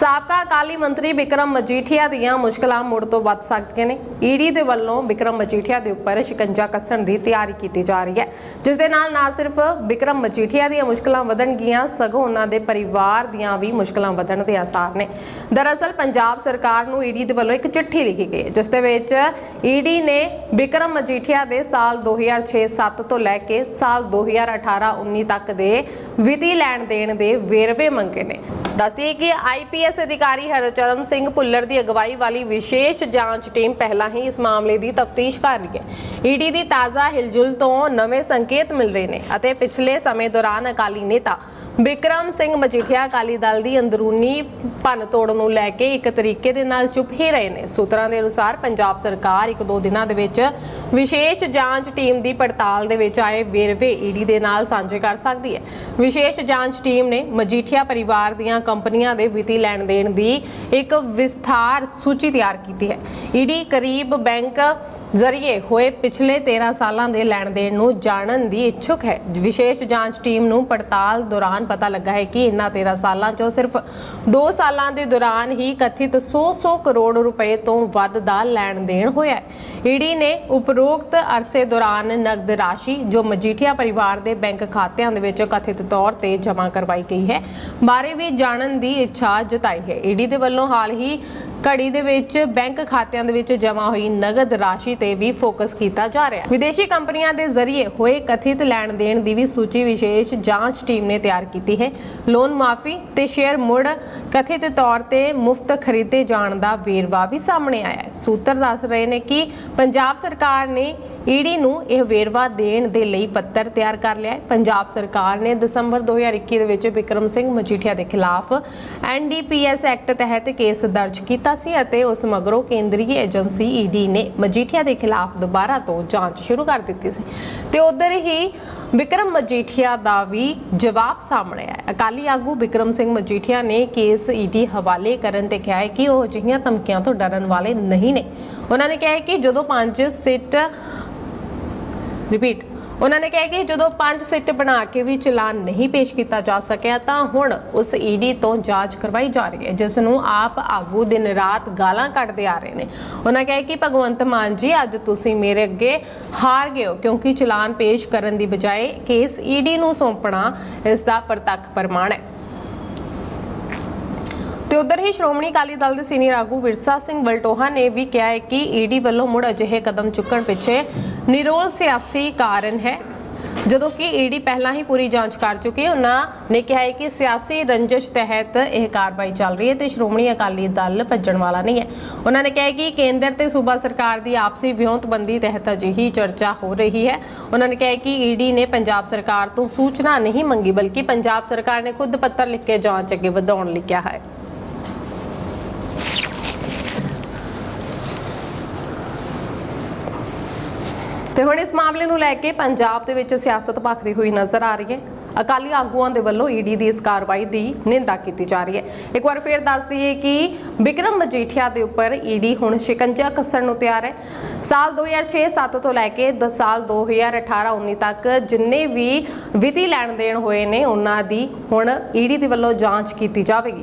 ਸਾਬਕਾ ਅਕਾਲੀ ਮੰਤਰੀ ਵਿਕਰਮ ਮਜੀਠੀਆ ਦੀਆਂ ਮੁਸ਼ਕਲਾਂ ਮੁੜ ਤੋਂ ਵੱਧ ਸਕਦੀਆਂ ਨੇ। ਈਡੀ ਦੇ ਵੱਲੋਂ ਵਿਕਰਮ ਮਜੀਠੀਆ ਦੇ ਉੱਪਰ ਸ਼ਿਕੰਜਾ ਕੱਸਣ ਦੀ ਤਿਆਰੀ ਕੀਤੀ ਜਾ ਰਹੀ ਹੈ। ਜਿਸ ਦੇ ਨਾਲ ਨਾ ਸਿਰਫ ਵਿਕਰਮ ਮਜੀਠੀਆ ਦੀਆਂ ਮੁਸ਼ਕਲਾਂ ਵਧਣਗੀਆਂ ਸਗੋਂ ਉਹਨਾਂ ਦੇ ਪਰਿਵਾਰ ਦੀਆਂ ਵੀ ਮੁਸ਼ਕਲਾਂ ਵਧਣ ਦੇ ਆਸਾਰ ਨੇ। ਦਰਅਸਲ ਪੰਜਾਬ ਸਰਕਾਰ ਨੂੰ ਈਡੀ ਦੇ ਵੱਲੋਂ ਇੱਕ ਚਿੱਠੀ ਲਿਖੀ ਗਈ ਹੈ, ਜਿਸ ਦੇ ਵਿੱਚ ਈਡੀ ਨੇ ਵਿਕਰਮ ਮਜੀਠੀਆ ਦੇ ਸਾਲ 2006-7 ਤੋਂ ਲੈ ਕੇ ਸਾਲ 2018-19 ਤੱਕ ਦੇ ਵਿੱਤੀ ਲੈਣ ਦੇਣ ਦੇ ਵੇਰਵੇ ਮੰਗੇ ਨੇ। ਦੱਸਦੀ ਹੈ ਕਿ ਆਈਪੀਐਸ ਅਧਿਕਾਰੀ ਹਰਚਰਨ ਸਿੰਘ ਭੁੱਲਰ ਦੀ ਅਗਵਾਈ ਵਾਲੀ ਵਿਸ਼ੇਸ਼ ਜਾਂਚ ਟੀਮ ਪਹਿਲਾਂ ਹੀ ਇਸ ਮਾਮਲੇ ਦੀ ਤਫਤੀਸ਼ ਕਰ ਰਹੀ ਹੈ। ਈਡੀ ਦੀ ਤਾਜ਼ਾ ਹਿਲਜੁਲ ਤੋਂ ਨਵੇਂ ਸੰਕੇਤ ਮਿਲ ਰਹੇ ਨੇ ਅਤੇ ਪਿਛਲੇ ਸਮੇਂ ਦੌਰਾਨ ਅਕਾਲੀ ਨੇਤਾ ਵਿਕਰਮ ਸਿੰਘ ਮਜੀਠੀਆ ਅਕਾਲੀ ਦਲ ਦੀ ਅੰਦਰੂਨੀ ਭੰਨ ਤੋੜ ਨੂੰ ਲੈ ਕੇ ਇੱਕ ਤਰੀਕੇ ਦੇ ਨਾਲ ਚੁੱਪ ਹੀ ਰਹੇ ਨੇ। ਸੂਤਰਾਂ ਦੇ ਅਨੁਸਾਰ ਪੰਜਾਬ ਸਰਕਾਰ ਇੱਕ ਦੋ ਦਿਨਾਂ ਦੇ ਵਿੱਚ ਵਿਸ਼ੇਸ਼ ਜਾਂਚ ਟੀਮ ਦੀ ਪੜਤਾਲ ਦੇ ਵਿੱਚ ਆਏ ਵੇਰਵੇ ਈਡੀ ਦੇ ਨਾਲ ਸਾਂਝੇ ਕਰ ਸਕਦੀ ਹੈ। ਵਿਸ਼ੇਸ਼ ਜਾਂਚ ਟੀਮ ਨੇ ਮਜੀਠੀਆ ਪਰਿਵਾਰ ਦੀਆਂ ਕੰਪਨੀਆਂ ਦੇ ਵਿੱਤੀ ਲੈਣ ਦੇਣ ਦੀ ਇੱਕ ਵਿਸਥਾਰ ਸੂਚੀ ਤਿਆਰ ਕੀਤੀ ਹੈ। ਈਡੀ ਕਰੀਬ ਬੈਂਕ ਜ਼ਰੀਏ ਹੋਏ ਪਿਛਲੇ 13 ਸਾਲਾਂ ਦੇ ਲੈਣ ਦੇਣ ਨੂੰ ਜਾਣਨ ਦੀ ਇੱਛੁਕ ਹੈ। ਵਿਸ਼ੇਸ਼ ਜਾਂਚ ਟੀਮ ਨੂੰ ਪੜਤਾਲ ਦੌਰਾਨ ਪਤਾ ਲੱਗਾ ਹੈ ਕਿ ਇਨ੍ਹਾਂ 13 ਸਾਲਾਂ 'ਚੋਂ ਸਿਰਫ 2 ਸਾਲਾਂ ਦੇ ਦੌਰਾਨ ਹੀ ਕਥਿਤ 100-100 ਕਰੋੜ ਰੁਪਏ ਤੋਂ ਵੱਧ ਦਾ ਲੈਣ ਦੇਣ ਹੋਇਆ ਹੈ। ਈਡੀ ਨੇ ਉਪਰੋਕਤ ਅਰਸੇ ਦੌਰਾਨ ਨਗਦ ਰਾਸ਼ੀ, ਜੋ ਮਜੀਠੀਆ ਪਰਿਵਾਰ ਦੇ ਬੈਂਕ ਖਾਤਿਆਂ ਦੇ ਵਿੱਚ ਕਥਿਤ ਤੌਰ ਤੇ ਜਮ੍ਹਾਂ ਕਰਵਾਈ ਗਈ ਹੈ, ਬਾਰੇ ਵੀ ਜਾਣਨ ਦੀ ਇੱਛਾ ਜਤਾਈ ਹੈ। ਈਡੀ ਦੇ ਵੱਲੋਂ ਹਾਲ ਹੀ ਘੜੀ ਦੇ ਵਿੱਚ ਬੈਂਕ ਖਾਤਿਆਂ ਦੇ ਵਿੱਚ ਜਮ੍ਹਾਂ ਹੋਈ ਨਗਦ ਰਾਸ਼ੀ ਤੇ ਵੀ ਫੋਕਸ ਕੀਤਾ ਜਾ ਰਿਹਾ ਹੈ। ਵਿਦੇਸ਼ੀ ਕੰਪਨੀਆਂ ਦੇ ਜ਼ਰੀਏ ਹੋਏ ਕਥਿਤ ਲੈਣ ਦੇਣ ਦੀ ਵੀ ਸੂਚੀ ਵਿਸ਼ੇਸ਼ ਜਾਂਚ ਟੀਮ ਨੇ ਤਿਆਰ ਕੀਤੀ ਹੈ। ਲੋਨ ਮਾਫੀ ਤੇ ਸ਼ੇਅਰ ਮੁੜ ਕਥਿਤ ਤੌਰ ਤੇ ਮੁਫਤ ਖਰੀਦੇ ਜਾਣ ਦਾ ਵੇਰਵਾ ਵੀ ਸਾਹਮਣੇ ਆਇਆ ਹੈ। ਸੂਤਰ ਦੱਸ ਰਹੇ ਨੇ ਕਿ ਪੰਜਾਬ ਸਰਕਾਰ ਨੇ ਈਡੀ ਨੂੰ ਇਹ ਵੇਰਵਾ ਦੇਣ ਦੇ ਲਈ ਪੱਤਰ ਤਿਆਰ ਕਰ ਲਿਆ ਹੈ। ਪੰਜਾਬ ਸਰਕਾਰ ਨੇ ਦਸੰਬਰ 2021 ਦੇ ਵਿੱਚ ਵਿਕਰਮ ਸਿੰਘ ਮਜੀਠੀਆ ਦੇ ਖਿਲਾਫ ਐਨਡੀਪੀਐਸ ਐਕਟ ਤਹਿਤ ਕੇਸ ਦਰਜ ਕੀਤਾ ਸੀ ਅਤੇ ਉਸ ਮਗਰੋਂ ਕੇਂਦਰੀ ਏਜੰਸੀ ਈਡੀ ਨੇ ਮਜੀਠੀਆ ਦੇ ਖਿਲਾਫ ਦੁਬਾਰਾ ਤੋਂ ਜਾਂਚ ਸ਼ੁਰੂ ਕਰ ਦਿੱਤੀ ਸੀ। ਤੇ ਉਧਰ ਹੀ ਵਿਕਰਮ ਮਜੀਠੀਆ ਦਾ ਵੀ ਜਵਾਬ ਸਾਹਮਣੇ ਆਇਆ ਅਕਾਲੀ ਆਗੂ ਵਿਕਰਮ ਸਿੰਘ ਮਜੀਠੀਆ ਨੇ ਕੇਸ ਈਡੀ ਹਵਾਲੇ ਕਰਨ ਤੇ ਕਿਹਾ ਹੈ ਕਿ ਉਹ ਅਜਿਹੀਆਂ ਧਮਕੀਆਂ ਤੋਂ ਡਰਨ ਵਾਲੇ ਨਹੀਂ ਨੇ। ਉਹਨਾਂ ਨੇ ਕਿਹਾ ਹੈ ਕਿ ਜਦੋਂ ਪੰਜ ਸਿਟ ਰਿਪੀਟ ਉਹਨਾਂ ਨੇ ਕਿਹਾ ਕਿ ਜਦੋਂ ਪੰਜ ਸਿੱਟ ਬਣਾ ਕੇ ਵੀ ਚਲਾਨ ਨਹੀਂ ਪੇਸ਼ ਕੀਤਾ ਜਾ ਸਕਿਆ, ਤਾਂ ਹੁਣ ਉਸ ਈਡੀ ਤੋਂ ਜਾਂਚ ਕਰਵਾਈ ਜਾ ਰਹੀ ਹੈ, ਜਿਸ ਨੂੰ ਆਪ ਆਗੂ ਦਿਨ ਰਾਤ ਗਾਲਾਂ ਕੱਢਦੇ ਆ ਰਹੇ ਨੇ। ਉਹਨਾਂ ਕਿਹਾ ਕਿ ਭਗਵੰਤ ਮਾਨ ਜੀ, ਅੱਜ ਤੁਸੀਂ ਮੇਰੇ ਅੱਗੇ ਹਾਰ ਗਏ ਹੋ, ਕਿਉਂਕਿ ਚਲਾਨ ਪੇਸ਼ ਕਰਨ ਦੀ ਬਜਾਏ ਕੇਸ ਈਡੀ ਨੂੰ ਸੌਂਪਣਾ ਇਸ ਦਾ ਪ੍ਰਤੱਖ ਪ੍ਰਮਾਣ ਹੈ। ਤੇ ਉਧਰ ਹੀ ਸ਼੍ਰੋਮਣੀ ਅਕਾਲੀ ਦਲ ਦੇ ਸੀਨੀਅਰ ਆਗੂ ਵਿਰਸਾ ਸਿੰਘ ਵਲਟੋਹਾ ਨੇ ਵੀ ਕਿਹਾ ਹੈ ਕਿ ਈਡੀ ਵੱਲੋਂ ਮੁੜ ਅਜਿਹੇ ਕਦਮ ਚੁੱਕਣ ਪਿੱਛੇ ਨਿਰੋਲ ਸਿਆਸੀ ਕਾਰਨ ਹੈ। ਜਦੋਂ ਕਿ ਈਡੀ ਪਹਿਲਾਂ ਹੀ ਪੂਰੀ ਜਾਂਚ ਕਰ ਚੁੱਕੀ ਹੈ, ਉਹਨਾਂ ਨੇ ਕਿਹਾ ਹੈ ਕਿ ਸਿਆਸੀ ਰੰਜਿਸ਼ ਤਹਿਤ ਇਹ ਕਾਰਵਾਈ ਚੱਲ ਰਹੀ ਹੈ ਤੇ ਸ਼੍ਰੋਮਣੀ ਅਕਾਲੀ ਦਲ ਭੱਜਣ ਵਾਲਾ ਨਹੀਂ ਹੈ। ਉਹਨਾਂ ਨੇ ਕਿਹਾ ਕਿ ਕੇਂਦਰ ਤੇ ਸੂਬਾ ਸਰਕਾਰ ਦੀ ਆਪਸੀ ਵਿਉਂਤਬੰਦੀ ਤਹਿਤ ਅਜਿਹੀ ਚਰਚਾ ਹੋ ਰਹੀ ਹੈ। ਉਹਨਾਂ ਨੇ ਕਿਹਾ ਹੈ ਕਿ ਈਡੀ ਨੇ ਪੰਜਾਬ ਸਰਕਾਰ ਤੋਂ ਸੂਚਨਾ ਨਹੀਂ ਮੰਗੀ, ਬਲਕਿ ਪੰਜਾਬ ਸਰਕਾਰ ਨੇ ਖੁਦ ਪੱਤਰ ਲਿਖ ਕੇ ਜਾਂਚ ਅੱਗੇ ਵਧਾਉਣ ਲਈ ਕਿਹਾ ਹੈ। ਤੇ ਹੁਣ ਇਸ ਮਾਮਲੇ ਨੂੰ ਲੈ ਕੇ ਪੰਜਾਬ ਦੇ ਵਿੱਚ ਸਿਆਸਤ ਭਖਦੀ ਹੋਈ ਨਜ਼ਰ ਆ ਰਹੀ ਹੈ। ਅਕਾਲੀ ਆਗੂਆਂ ਦੇ ਵੱਲੋਂ ਈਡੀ ਦੀ ਇਸ ਕਾਰਵਾਈ ਦੀ ਨਿੰਦਾ ਕੀਤੀ ਜਾ ਰਹੀ ਹੈ। ਇੱਕ ਵਾਰ ਫੇਰ ਦੱਸ ਦਈਏ ਕਿ ਵਿਕਰਮ ਮਜੀਠੀਆ ਦੇ ਉੱਪਰ ਈਡੀ ਹੁਣ ਸ਼ਿਕੰਜਾ ਕੱਸਣ ਨੂੰ ਤਿਆਰ ਹੈ। ਸਾਲ 2006-7 ਤੋਂ ਲੈ ਕੇ ਦ- ਸਾਲ 2018-19 ਤੱਕ ਜਿੰਨੇ ਵੀ ਵਿੱਤੀ ਲੈਣ ਦੇਣ ਹੋਏ ਨੇ, ਉਹਨਾਂ ਦੀ ਹੁਣ ਈਡੀ ਦੇ ਵੱਲੋਂ ਜਾਂਚ ਕੀਤੀ ਜਾਵੇਗੀ।